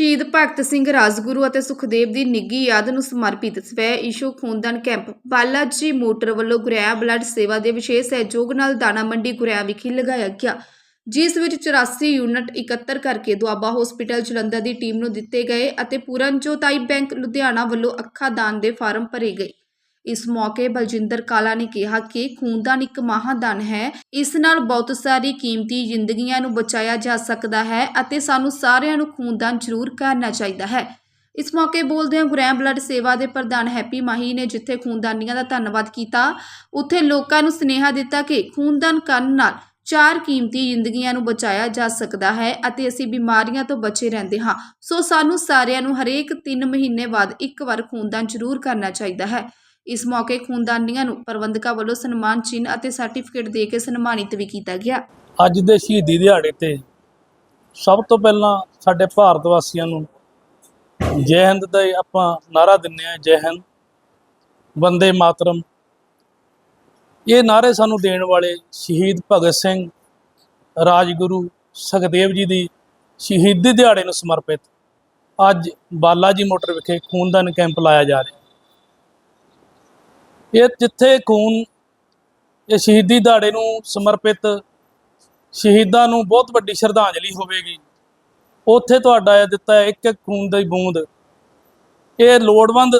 ਸ਼ਹੀਦ ਭਗਤ ਸਿੰਘ ਰਾਜਗੁਰੂ ਅਤੇ ਸੁਖਦੇਵ ਦੀ ਨਿੱਗੀ ਯਾਦ ਨੂੰ ਸਮਰਪਿਤ ਸਵੈ ਇਸ਼ੂ ਖੂਨਦਾਨ ਕੈਂਪ, ਬਾਲਾਜੀ ਮੋਟਰ ਵੱਲੋਂ ਗੁਰਿਆ ਬਲੱਡ ਸੇਵਾ ਦੇ ਵਿਸ਼ੇਸ਼ ਸਹਿਯੋਗ ਨਾਲ ਦਾਣਾ ਮੰਡੀ ਗੁਰਿਆ ਵਿਖੇ ਲਗਾਇਆ ਗਿਆ, ਜਿਸ ਵਿੱਚ 84 ਯੂਨਿਟ ਇਕੱਤਰ ਕਰਕੇ ਦੁਆਬਾ ਹਸਪੀਟਲ ਜਲੰਧਰ ਦੀ ਟੀਮ ਨੂੰ ਦਿੱਤੇ ਗਏ ਅਤੇ ਪੂਰਨ ਪੂਰਨਜੋਤਾਈ ਬੈਂਕ ਲੁਧਿਆਣਾ ਵੱਲੋਂ ਅੱਖਾਂ ਦਾਨ ਦੇ ਫਾਰਮ ਭਰੇ ਗਏ। ਇਸ ਮੌਕੇ ਬਲਜਿੰਦਰ ਕਾਲਾ ਨੇ ਕਿਹਾ ਕਿ ਖੂਨਦਾਨ ਇੱਕ ਮਹਾਦਾਨ ਹੈ। ਇਸ ਨਾਲ ਬਹੁਤ ਸਾਰੀ ਕੀਮਤੀ ਜ਼ਿੰਦਗੀਆਂ ਨੂੰ ਬਚਾਇਆ ਜਾ ਸਕਦਾ ਹੈ ਅਤੇ ਸਾਨੂੰ ਸਾਰਿਆਂ ਨੂੰ ਖੂਨਦਾਨ ਜ਼ਰੂਰ ਕਰਨਾ ਚਾਹੀਦਾ ਹੈ। ਇਸ ਮੌਕੇ ਬੋਲਦਿਆਂ ਗੁਰੈਮ ਬਲੱਡ ਸੇਵਾ ਦੇ ਪ੍ਰਧਾਨ ਹੈਪੀ ਮਾਹੀ ਨੇ ਜਿੱਥੇ ਖੂਨਦਾਨੀਆਂ ਦਾ ਧੰਨਵਾਦ ਕੀਤਾ, ਉੱਥੇ ਲੋਕਾਂ ਨੂੰ ਸੁਨੇਹਾ ਦਿੱਤਾ ਕਿ ਖੂਨਦਾਨ ਕਰਨ ਨਾਲ ਚਾਰ ਕੀਮਤੀ ਜ਼ਿੰਦਗੀਆਂ ਨੂੰ ਬਚਾਇਆ ਜਾ ਸਕਦਾ ਹੈ ਅਤੇ ਅਸੀਂ ਬਿਮਾਰੀਆਂ ਤੋਂ ਬਚੇ ਰਹਿੰਦੇ ਹਾਂ। ਸੋ ਸਾਨੂੰ ਸਾਰਿਆਂ ਨੂੰ ਹਰੇਕ 3 ਮਹੀਨੇ ਬਾਅਦ ਇੱਕ ਵਾਰ ਖੂਨਦਾਨ ਜ਼ਰੂਰ ਕਰਨਾ ਚਾਹੀਦਾ ਹੈ। ਇਸ ਮੌਕੇ ਖੂਨਦਾਨੀਆਂ ਨੂੰ ਪ੍ਰਬੰਧਕਾਂ ਵੱਲੋਂ ਸਨਮਾਨ ਚਿੰਨ੍ਹ ਅਤੇ ਸਰਟੀਫਿਕੇਟ ਦੇ ਕੇ ਸਨਮਾਨਿਤ ਵੀ ਕੀਤਾ ਗਿਆ। ਅੱਜ ਦੇ ਸ਼ਹੀਦੀ ਦਿਹਾੜੇ ਤੇ ਸਭ ਤੋਂ ਪਹਿਲਾਂ ਸਾਡੇ ਭਾਰਤ ਵਾਸੀਆਂ ਨੂੰ ਜੈ ਹਿੰਦ ਦਾ ਆਪਾਂ ਨਾਰਾ ਦਿੰਨੇ ਆ ਜੈ ਹਿੰਦ, ਵੰਦੇ ਮਾਤਰਮ। ਇਹ ਨਾਰੇ ਸਾਨੂੰ ਦੇਣ ਵਾਲੇ ਸ਼ਹੀਦ ਭਗਤ ਸਿੰਘ, ਰਾਜਗੁਰੂ ਸੁਖਦੇਵ ਜੀ ਦੀ ਸ਼ਹੀਦੀ ਦਿਹਾੜੇ ਨੂੰ ਸਮਰਪਿਤ ਅੱਜ ਬਾਲਾਜੀ ਮੋਟਰ ਵਿਖੇ ਖੂਨਦਾਨ ਕੈਂਪ ਲਾਇਆ ਜਾ ਰਿਹਾ। ਇਹ ਜਿੱਥੇ ਖੂਨ ਇਹ ਸ਼ਹੀਦੀ ਦਿਹਾੜੇ ਨੂੰ ਸਮਰਪਿਤ ਸ਼ਹੀਦਾਂ ਨੂੰ ਬਹੁਤ ਵੱਡੀ ਸ਼ਰਧਾਂਜਲੀ ਹੋਵੇਗੀ। ਉੱਥੇ ਤੁਹਾਡਾ ਇਹ ਦਿੱਤਾ ਹੈ ਇੱਕ ਇੱਕ ਖੂਨ ਦੀ ਬੂੰਦ। ਇਹ ਲੋੜਵੰਦ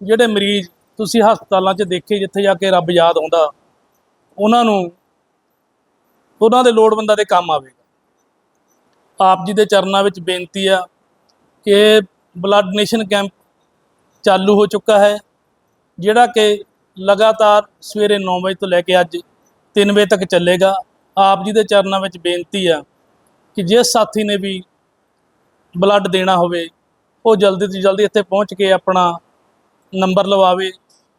ਜਿਹੜੇ ਮਰੀਜ਼ ਤੁਸੀਂ ਹਸਪਤਾਲਾਂ 'ਚ ਦੇਖੇ ਜਿੱਥੇ ਜਾ ਕੇ ਰੱਬ ਯਾਦ ਆਉਂਦਾ ਉਹਨਾਂ ਨੂੰ, ਉਹਨਾਂ ਦੇ ਲੋੜਵੰਦਾਂ ਦੇ ਕੰਮ ਆਵੇਗਾ। ਆਪ ਜੀ ਦੇ ਚਰਨਾਂ ਵਿੱਚ ਬੇਨਤੀ ਆ ਕਿ ਬਲੱਡ ਡੋਨੇਸ਼ਨ ਕੈਂਪ ਚਾਲੂ ਹੋ ਚੁੱਕਾ ਹੈ, ਜਿਹੜਾ ਕਿ ਲਗਾਤਾਰ ਸਵੇਰੇ 9 ਵਜੇ ਤੋਂ ਲੈ ਕੇ ਅੱਜ 3 ਵਜੇ ਤੱਕ ਚੱਲੇਗਾ। ਆਪ ਜੀ ਦੇ ਚਰਨਾਂ ਵਿੱਚ ਬੇਨਤੀ ਆ ਕਿ ਜਿਸ ਸਾਥੀ ਨੇ ਵੀ ਬਲੱਡ ਦੇਣਾ ਹੋਵੇ, ਉਹ ਜਲਦੀ ਤੋਂ ਜਲਦੀ ਇੱਥੇ ਪਹੁੰਚ ਕੇ ਆਪਣਾ ਨੰਬਰ ਲਵਾਵੇ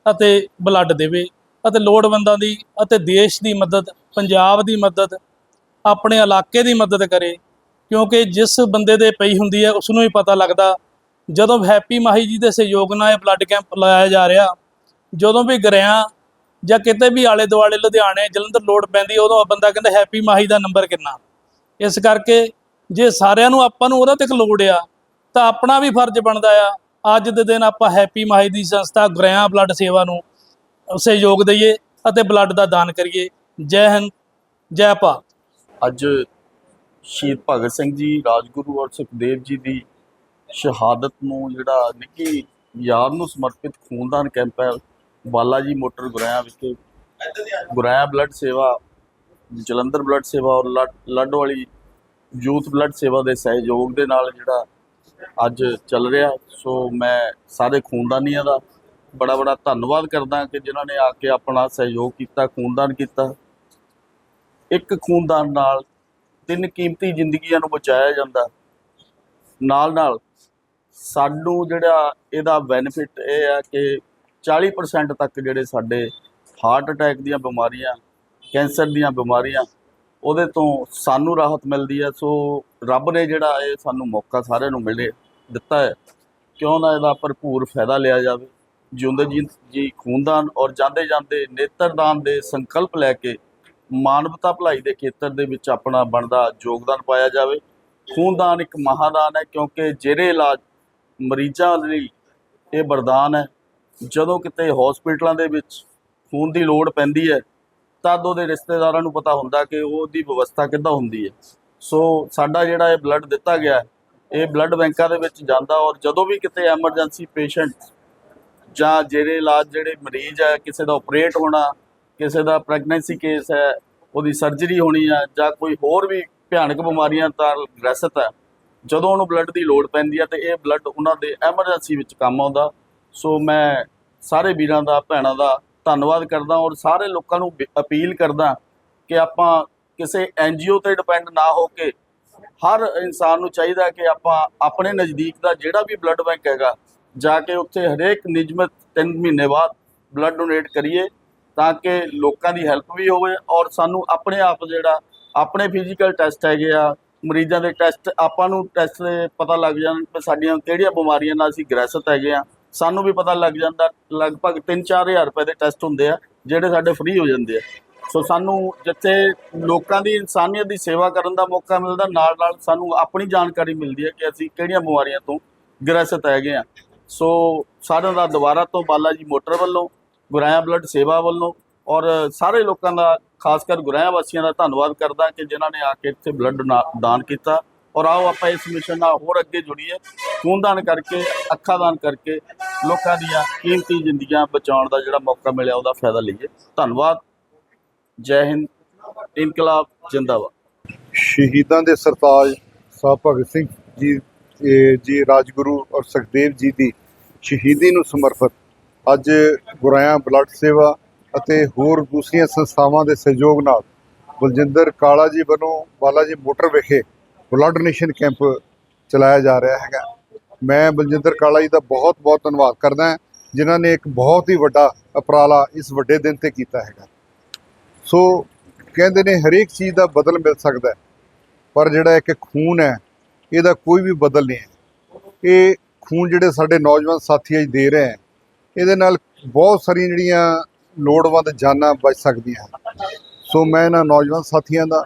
ਅਤੇ ਬਲੱਡ ਦੇਵੇ ਅਤੇ ਲੋੜਵੰਦਾਂ ਦੀ ਅਤੇ ਦੇਸ਼ ਦੀ ਮਦਦ, ਪੰਜਾਬ ਦੀ ਮਦਦ, ਆਪਣੇ ਇਲਾਕੇ ਦੀ ਮਦਦ ਕਰੇ। ਕਿਉਂਕਿ ਜਿਸ ਬੰਦੇ ਦੇ ਪਈ ਹੁੰਦੀ ਹੈ ਉਸ ਨੂੰ ਹੀ ਪਤਾ ਲੱਗਦਾ, ਜਦੋਂ ਹੈਪੀ ਮਾਹੀ ਜੀ ਦੇ ਸਹਿਯੋਗ ਨਾਲ ਇਹ ਬਲੱਡ ਕੈਂਪ ਲਾਇਆ ਜਾ ਰਿਹਾ ਜਦੋਂ ਵੀ ਗਰਿਆਂ ਜਾਂ ਕਿਤੇ ਵੀ ਆਲੇ ਦੁਆਲੇ ਲੁਧਿਆਣੇ, ਜਲੰਧਰ ਲੋਡ ਪੈਂਦੀ, ਉਦੋਂ ਬੰਦਾ ਕਹਿੰਦਾ ਹੈਪੀ ਮਾਹੀ ਦਾ ਨੰਬਰ ਕਿੰਨਾ? ਇਸ ਕਰਕੇ ਜੇ ਸਾਰਿਆਂ ਨੂੰ ਆਪਾਂ ਨੂੰ ਉਹਦਾ ਤੱਕ ਲੋੜ ਆ, ਤਾਂ ਆਪਣਾ ਵੀ ਫਰਜ਼ ਬਣਦਾ ਆ, ਅੱਜ ਦੇ ਦਿਨ ਆਪਾਂ ਹੈਪੀ ਮਾਹੀ ਦੀ ਸੰਸਥਾ ਗਰਿਆਂ ਬਲੱਡ ਸੇਵਾ ਨੂੰ ਸਹਿਯੋਗ ਦਈਏ ਅਤੇ ਬਲੱਡ ਦਾ ਦਾਨ ਕਰੀਏ। ਜੈ ਹਿੰਦ, ਜੈ ਭਾਰਤ। ਅੱਜ ਸ਼ਹੀਦ ਭਗਤ ਸਿੰਘ ਜੀ, ਰਾਜਗੁਰੂ ਔਰ ਸੁਖਦੇਵ ਜੀ ਦੀ ਸ਼ਹਾਦਤ ਨੂੰ ਜਿਹੜਾ ਨਿੱਕੀ ਯਾਦ ਨੂੰ ਸਮਰਪਿਤ ਖੂਨਦਾਨ ਕੈਂਪ ਹੈ ਬਾਲਾਜੀ ਮੋਟਰ ਗੁਰਾਇਆ ਵਿਖੇ ਗੁਰਾਇਆ ਬਲੱਡ ਸੇਵਾ, ਜਲੰਧਰ ਬਲੱਡ ਸੇਵਾ ਔਰ ਲੱਡ- ਲੱਡ ਵਾਲੀ ਯੂਥ ਬਲੱਡ ਸੇਵਾ ਦੇ ਸਹਿਯੋਗ ਦੇ ਨਾਲ ਜਿਹੜਾ ਅੱਜ ਚੱਲ ਰਿਹਾ। ਸੋ ਮੈਂ ਸਾਰੇ ਖੂਨਦਾਨੀਆਂ ਦਾ ਬੜਾ ਬੜਾ ਧੰਨਵਾਦ ਕਰਦਾ ਕਿ ਜਿਨ੍ਹਾਂ ਨੇ ਆ ਕੇ ਆਪਣਾ ਸਹਿਯੋਗ ਕੀਤਾ, ਖੂਨਦਾਨ ਕੀਤਾ। ਇੱਕ ਖੂਨਦਾਨ ਨਾਲ ਤਿੰਨ ਕੀਮਤੀ ਜ਼ਿੰਦਗੀਆਂ ਨੂੰ ਬਚਾਇਆ ਜਾਂਦਾ। ਨਾਲ ਨਾਲ ਸਾਨੂੰ ਜਿਹੜਾ ਇਹਦਾ ਬੈਨੀਫਿਟ ਇਹ ਆ ਕਿ 40% ਤੱਕ ਜਿਹੜੇ ਸਾਡੇ ਹਾਰਟ ਅਟੈਕ ਦੀਆਂ ਬਿਮਾਰੀਆਂ, ਕੈਂਸਰ ਦੀਆਂ ਬਿਮਾਰੀਆਂ, ਉਹਦੇ ਤੋਂ ਸਾਨੂੰ ਰਾਹਤ ਮਿਲਦੀ ਹੈ। ਸੋ ਰੱਬ ਨੇ ਜਿਹੜਾ ਇਹ ਸਾਨੂੰ ਮੌਕਾ ਸਾਰਿਆਂ ਨੂੰ ਮਿਲੇ, ਦਿੱਤਾ ਹੈ ਕਿਉਂ ਨਾ ਇਹਦਾ ਭਰਪੂਰ ਫਾਇਦਾ ਲਿਆ ਜਾਵੇ। ਜਿਉਂਦੇ ਜੀ ਜੀ ਖੂਨਦਾਨ ਔਰ ਜਾਂਦੇ ਜਾਂਦੇ ਨੇਤਰਦਾਨ ਦੇ ਸੰਕਲਪ ਲੈ ਕੇ ਮਾਨਵਤਾ ਭਲਾਈ ਦੇ ਖੇਤਰ ਦੇ ਵਿੱਚ ਆਪਣਾ ਬਣਦਾ ਯੋਗਦਾਨ ਪਾਇਆ ਜਾਵੇ। ਖੂਨਦਾਨ ਇੱਕ ਮਹਾਦਾਨ ਹੈ ਕਿਉਂਕਿ ਜਿਹੜੇ ਇਲਾਜ ਮਰੀਜ਼ਾਂ ਲਈ ਇਹ ਵਰਦਾਨ ਹੈ। ਜਦੋਂ ਕਿਤੇ ਹਸਪੀਟਲਾਂ ਦੇ ਵਿੱਚ ਖੂਨ ਦੀ ਲੋੜ ਪੈਂਦੀ ਹੈ, ਤਦ ਉਹਦੇ ਰਿਸ਼ਤੇਦਾਰਾਂ ਨੂੰ ਪਤਾ ਹੁੰਦਾ ਕਿ ਉਹਦੀ ਵਿਵਸਥਾ ਕਿੱਦਾਂ ਹੁੰਦੀ ਹੈ। ਸੋ ਸਾਡਾ ਜਿਹੜਾ ਇਹ ਬਲੱਡ ਦਿੱਤਾ ਗਿਆ, ਇਹ ਬਲੱਡ ਬੈਂਕਾਂ ਦੇ ਵਿੱਚ ਜਾਂਦਾ ਔਰ ਜਦੋਂ ਵੀ ਕਿਤੇ ਐਮਰਜੈਂਸੀ ਪੇਸ਼ੈਂਟ ਜਾਂ ਜਿਹੜੇ ਇਲਾਜ ਜਿਹੜੇ ਮਰੀਜ਼ ਹੈ, ਕਿਸੇ ਦਾ ਆਪਰੇਟ ਹੋਣਾ, ਕਿਸੇ ਦਾ ਪ੍ਰੈਗਨੈਂਸੀ ਕੇਸ ਹੈ, ਉਹਦੀ ਸਰਜਰੀ ਹੋਣੀ ਆ ਜਾਂ ਕੋਈ ਹੋਰ ਵੀ ਭਿਆਨਕ ਬਿਮਾਰੀਆਂ ਨਾਲ ਗ੍ਰਸਤ ਹੈ, ਜਦੋਂ ਉਹਨੂੰ ਬਲੱਡ ਦੀ ਲੋੜ ਪੈਂਦੀ ਹੈ ਤੇ ਇਹ ਬਲੱਡ ਉਹਨਾਂ ਦੇ ਐਮਰਜੈਂਸੀ ਵਿੱਚ ਕੰਮ ਆਉਂਦਾ। ਸੋ ਮੈਂ ਸਾਰੇ ਵੀਰਾਂ ਦਾ, ਭੈਣਾਂ ਦਾ ਧੰਨਵਾਦ ਕਰਦਾ ਔਰ ਸਾਰੇ ਲੋਕਾਂ ਨੂੰ ਬੇ- ਅਪੀਲ ਕਰਦਾ ਕਿ ਆਪਾਂ ਕਿਸੇ ਐਨਜੀਓ ਤੇ ਡਿਪੈਂਡ ਨਾ ਹੋ ਕੇ ਹਰ ਇਨਸਾਨ ਨੂੰ ਚਾਹੀਦਾ ਕਿ ਆਪਾਂ ਆਪਣੇ ਨਜ਼ਦੀਕ ਦਾ ਜਿਹੜਾ ਵੀ ਬਲੱਡ ਬੈਂਕ ਹੈਗਾ, ਜਾ ਕੇ ਉੱਥੇ ਹਰੇਕ ਨਿਯਮਿਤ 3 ਮਹੀਨੇ ਬਾਅਦ ਬਲੱਡ ਡੋਨੇਟ ਕਰੀਏ ਤਾਂ ਕਿ ਲੋਕਾਂ ਦੀ ਹੈਲਪ ਵੀ ਹੋਵੇ ਔਰ ਸਾਨੂੰ ਆਪਣੇ ਆਪ ਜਿਹੜਾ, ਆਪਣੇ ਫਿਜ਼ੀਕਲ ਟੈਸਟ ਹੈਗੇ ਆ, ਮਰੀਜ਼ਾਂ ਦੇ ਟੈਸਟ ਆਪਾਂ ਨੂੰ ਟੈਸਟ ਦੇ ਪਤਾ ਲੱਗ ਜਾਣ ਕਿ ਸਾਡੀਆਂ ਕਿਹੜੀਆਂ ਬਿਮਾਰੀਆਂ ਨਾਲ ਅਸੀਂ ਗ੍ਰਸਤ ਹੈਗੇ ਆ। ਸਾਨੂੰ ਵੀ ਪਤਾ ਲੱਗ ਜਾਂਦਾ, ਲਗਭਗ 3-4000 ਰੁਪਏ ਦੇ ਟੈਸਟ ਹੁੰਦੇ ਆ, ਜਿਹੜੇ ਸਾਡੇ ਫ੍ਰੀ ਹੋ ਜਾਂਦੇ ਆ। ਸੋ ਸਾਨੂੰ ਜਿੱਥੇ ਲੋਕਾਂ ਦੀ ਇਨਸਾਨੀਅਤ ਦੀ ਸੇਵਾ ਕਰਨ ਦਾ ਮੌਕਾ ਮਿਲਦਾ, ਨਾਲ ਨਾਲ ਸਾਨੂੰ ਆਪਣੀ ਜਾਣਕਾਰੀ ਮਿਲਦੀ ਹੈ ਕਿ ਅਸੀਂ ਕਿਹੜੀਆਂ ਬਿਮਾਰੀਆਂ ਤੋਂ ਗ੍ਰਸਤ ਹੈਗੇ ਆ। ਸੋ ਸਾਰਿਆਂ ਦਾ ਦੁਬਾਰਾ ਤੋਂ ਬਾਲਾ ਜੀ ਮੋਟਰ ਵੱਲੋਂ, ਗੁਰਾਇਆ ਬਲੱਡ ਸੇਵਾ ਵੱਲੋਂ ਔਰ ਸਾਰੇ ਲੋਕਾਂ ਦਾ ਖਾਸ ਕਰ ਗੁਰਾਇਆ ਵਾਸੀਆਂ ਦਾ ਧੰਨਵਾਦ ਕਰਦਾ ਕਿ ਜਿਨ੍ਹਾਂ ਨੇ ਆ ਕੇ ਇੱਥੇ ਬਲੱਡ ਦਾਨ ਕੀਤਾ। ਔਰ ਆਓ ਆਪਾਂ ਇਸ ਮਿਸ਼ਨ ਨਾਲ ਹੋਰ ਅੱਗੇ ਜੁੜੀਏ। ਖੂਨਦਾਨ ਕਰਕੇ, ਅੱਖਾਂ ਦਾਨ ਕਰਕੇ ਲੋਕਾਂ ਦੀਆਂ ਕੀਮਤੀ ਜ਼ਿੰਦਗੀਆਂ ਬਚਾਉਣ ਦਾ ਜਿਹੜਾ ਮੌਕਾ ਮਿਲਿਆ, ਉਹਦਾ ਫਾਇਦਾ ਲਈਏ। ਧੰਨਵਾਦ। ਜੈ ਹਿੰਦ। ਇਨਕਲਾਬ ਜਿੰਦਾਬਾਦ। ਸ਼ਹੀਦਾਂ ਦੇ ਸਰਤਾਜ ਸਾਹਿਬ ਭਗਤ ਸਿੰਘ ਜੀ ਜੀ ਰਾਜਗੁਰੂ ਔਰ ਸੁਖਦੇਵ ਜੀ ਦੀ ਸ਼ਹੀਦੀ ਨੂੰ ਸਮਰਪਿਤ ਅੱਜ ਗੁਰਾਇਆ ਬਲੱਡ ਸੇਵਾ ਅਤੇ ਹੋਰ ਦੂਸਰੀਆਂ ਸੰਸਥਾਵਾਂ ਦੇ ਸਹਿਯੋਗ ਨਾਲ ਬਲਜਿੰਦਰ ਕਾਲਾ ਜੀ ਵੱਲੋਂ ਬਾਲਾ ਜੀ ਮੋਟਰ ਵਿਖੇ ਬਲੱਡ ਡੋਨੇਸ਼ਨ ਕੈਂਪ ਚਲਾਇਆ ਜਾ ਰਿਹਾ ਹੈਗਾ। ਮੈਂ ਬਲਜਿੰਦਰ ਕਾਲਾ ਜੀ ਦਾ ਬਹੁਤ ਬਹੁਤ ਧੰਨਵਾਦ ਕਰਦਾ ਹਾਂ, ਜਿਨ੍ਹਾਂ ਨੇ ਇੱਕ ਬਹੁਤ ਹੀ ਵੱਡਾ ਉਪਰਾਲਾ ਇਸ ਵੱਡੇ ਦਿਨ ਤੇ ਕੀਤਾ ਹੈਗਾ। ਸੋ ਕਹਿੰਦੇ ਨੇ ਹਰੇਕ ਚੀਜ਼ ਦਾ ਬਦਲ ਮਿਲ ਸਕਦਾ ਪਰ ਜਿਹੜਾ ਇੱਕ ਖੂਨ ਹੈ, ਇਹਦਾ ਕੋਈ ਵੀ ਬਦਲ ਨਹੀਂ ਹੈ। ਇਹ ਖੂਨ ਜਿਹੜੇ ਸਾਡੇ ਨੌਜਵਾਨ ਸਾਥੀ ਅੱਜ ਦੇ ਰਹੇ ਹੈ, ਇਹਦੇ ਨਾਲ ਬਹੁਤ ਸਾਰੀਆਂ ਜਿਹੜੀਆਂ ਲੋੜਵੰਦ ਜਾਨਾਂ ਬਚ ਸਕਦੀਆਂ ਹਨ। ਸੋ ਮੈਂ ਇਹਨਾਂ ਨੌਜਵਾਨ ਸਾਥੀਆਂ ਦਾ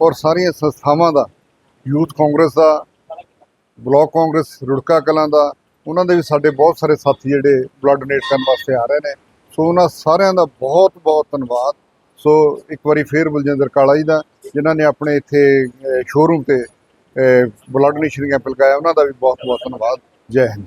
ਔਰ ਸਾਰੀਆਂ ਸੰਸਥਾਵਾਂ ਦਾ, ਯੂਥ ਕਾਂਗਰਸ ਦਾ ਬਲਾਕ ਕਾਂਗਰਸ, ਰੁੜਕਾ ਕਲਾਂ ਦਾ, ਉਹਨਾਂ ਦੇ ਵੀ ਸਾਡੇ ਬਹੁਤ ਸਾਰੇ ਸਾਥੀ ਜਿਹੜੇ ਬਲੱਡ ਡੋਨੇਟ ਕਰਨ ਵਾਸਤੇ ਆ ਰਹੇ ਨੇ। ਸੋ ਉਹਨਾਂ ਸਾਰਿਆਂ ਦਾ ਬਹੁਤ ਬਹੁਤ ਧੰਨਵਾਦ। ਸੋ ਇੱਕ ਵਾਰੀ ਫੇਰ ਬਲਜਿੰਦਰ ਕਾਲਾ ਜੀ ਦਾ, ਜਿਨ੍ਹਾਂ ਨੇ ਆਪਣੇ ਇੱਥੇ ਸ਼ੋਰੂਮ ਤੇ ਬਲੱਡ ਡੋਨੇਸ਼ਨ ਕੈਂਪ ਲਗਾਇਆ ਉਹਨਾਂ ਦਾ ਵੀ ਬਹੁਤ ਬਹੁਤ ਧੰਨਵਾਦ। ਜੈ ਹਿੰਦ।